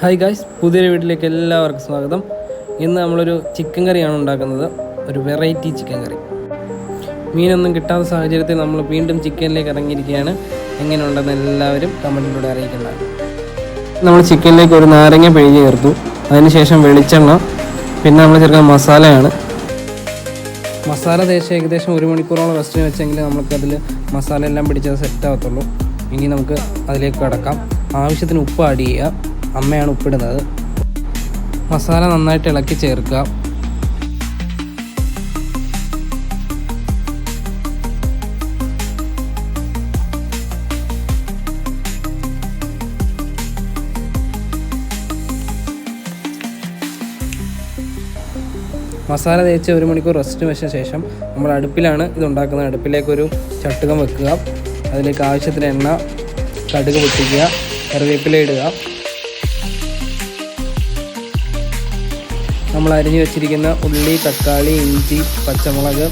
Hi guys പുതിയൊരു വീട്ടിലേക്ക് എല്ലാവർക്കും സ്വാഗതം. ഇന്ന് നമ്മളൊരു ചിക്കൻ കറിയാണ് ഉണ്ടാക്കുന്നത്. ഒരു വെറൈറ്റി ചിക്കൻ കറി. മീനൊന്നും കിട്ടാത്ത സാഹചര്യത്തിൽ നമ്മൾ വീണ്ടും ചിക്കനിലേക്ക് ഇറങ്ങിയിരിക്കുകയാണ്. എങ്ങനെ ഉണ്ടെന്ന് എല്ലാവരും കമന്റിലൂടെ അറിയിക്കുന്നതാണ് നമ്മൾ ചിക്കനിലേക്ക് ഒരു നാരങ്ങ പിഴിഞ്ഞ് ചേർത്തു. അതിനുശേഷം വെളിച്ചെണ്ണ പിന്നെ നമ്മൾ ചേർക്കുന്ന മസാലയാണ്. മസാല തേച്ച് ഏകദേശം ഒരു മണിക്കൂറോളം റെസ്റ്റിന് വെച്ചെങ്കിൽ നമുക്കതിൽ മസാല എല്ലാം പിടിച്ചത് സെറ്റ് ആവത്തുള്ളൂ. ഇനി നമുക്ക് അതിലേക്ക് കടക്കാം. ആവശ്യത്തിന് ഉപ്പ് ആഡ് ചെയ്യുക. അമ്മയാണ് ഉപ്പിടുന്നത്. മസാല നന്നായിട്ട് ഇളക്കി ചേർക്കുക. മസാല തേച്ച് ഒരു മണിക്കൂർ റെസ്റ്റ് വെച്ച ശേഷം നമ്മൾ അടുപ്പിലാണ് ഇത് ഉണ്ടാക്കുന്നത്. അടുപ്പിലേക്കൊരു ചട്ടുകം വെക്കുക. അതിലേക്ക് ആവശ്യത്തിന് എണ്ണ കടുക് പൊട്ടിക്കുക കറിവേപ്പില ഇടുക. നമ്മൾ അരിഞ്ഞു വെച്ചിരിക്കുന്ന ഉള്ളി തക്കാളി ഇഞ്ചി പച്ചമുളക്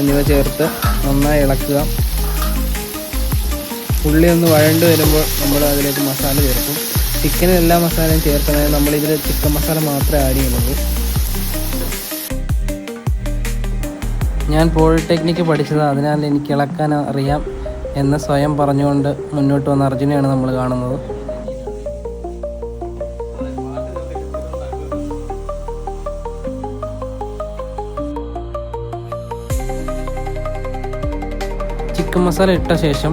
എന്നിവ ചേർത്ത് നന്നായി ഇളക്കുക. ഉള്ളി ഒന്ന് വഴണ്ട് വരുമ്പോൾ നമ്മൾ അതിലേക്ക് മസാല ചേർക്കും. ചിക്കനിൽ എല്ലാ മസാലയും ചേർക്കുന്നത് നമ്മളിതിൽ ചിക്കൻ മസാല മാത്രമേ ആഡ് ചെയ്യുന്നുള്ളൂ. ഞാൻ പോളിടെക്നിക്ക് പഠിച്ചത് അതിനാൽ എനിക്ക് ഇളക്കാൻ അറിയാം എന്ന് സ്വയം പറഞ്ഞുകൊണ്ട് മുന്നോട്ട് വന്ന അർജുനെയാണ് നമ്മൾ കാണുന്നത്. ചിക്കൻ മസാല ഇട്ട ശേഷം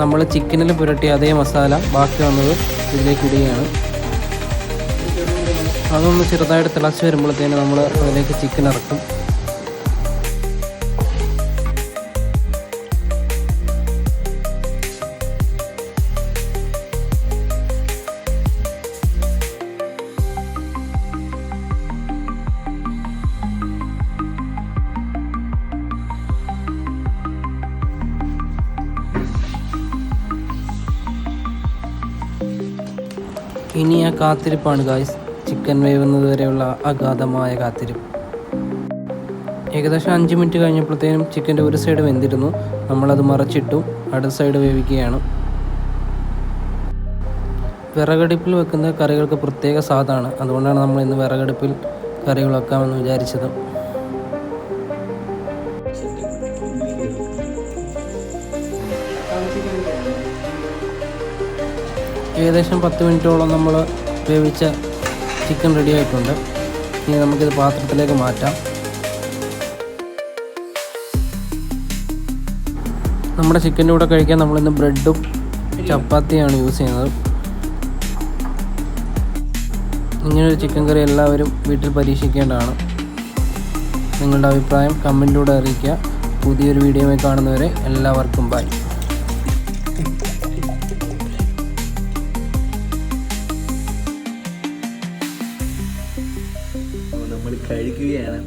നമ്മൾ ചിക്കനിൽ പുരട്ടിയ അതേ മസാല ബാക്കി വന്നത് ഇതിലേക്ക് ഇടുകയാണ്. അതൊന്ന് ചെറുതായിട്ട് തിളച്ച് വരുമ്പോഴത്തേന് നമ്മൾ അതിലേക്ക് ചിക്കൻ ഇറക്കും. ഇനി ആ കാത്തിരിപ്പാണ് ഗായ്സ് ചിക്കൻ വേവുന്നത് വരെയുള്ള അഗാധമായ കാത്തിരിപ്പ്. ഏകദേശം അഞ്ച് മിനിറ്റ് കഴിഞ്ഞപ്പോഴത്തേനും ചിക്കന്റെ ഒരു സൈഡ് വെന്തിരുന്നു. നമ്മളത് മറച്ചിട്ടു അടുത്ത സൈഡ് വേവിക്കുകയാണ്. വിറകടുപ്പിൽ വെക്കുന്ന കറികൾക്ക് പ്രത്യേക സ്വാദാണ്. അതുകൊണ്ടാണ് നമ്മൾ ഇന്ന് വിറകടുപ്പിൽ കറികൾ വെക്കാമെന്ന് വിചാരിച്ചത്. ഏകദേശം പത്ത് മിനിറ്റോളം നമ്മൾ വേവിച്ച ചിക്കൻ റെഡി ആയിട്ടുണ്ട്. ഇനി നമുക്കിത് പാത്രത്തിലേക്ക് മാറ്റാം. നമ്മുടെ ചിക്കന്റെ കൂടെ കഴിക്കാൻ നമ്മളിന്ന് ബ്രെഡും ചപ്പാത്തിയാണ് യൂസ് ചെയ്യുന്നത്. ഇങ്ങനൊരു ചിക്കൻ കറി എല്ലാവരും വീട്ടിൽ പരീക്ഷിക്കേണ്ടതാണ്. നിങ്ങളുടെ അഭിപ്രായം കമന്റിലൂടെ അറിയിക്കുക. പുതിയൊരു വീഡിയോയിൽ കാണുന്നവരെ എല്ലാവർക്കും ബൈ കഴിക്കുകയാണ്.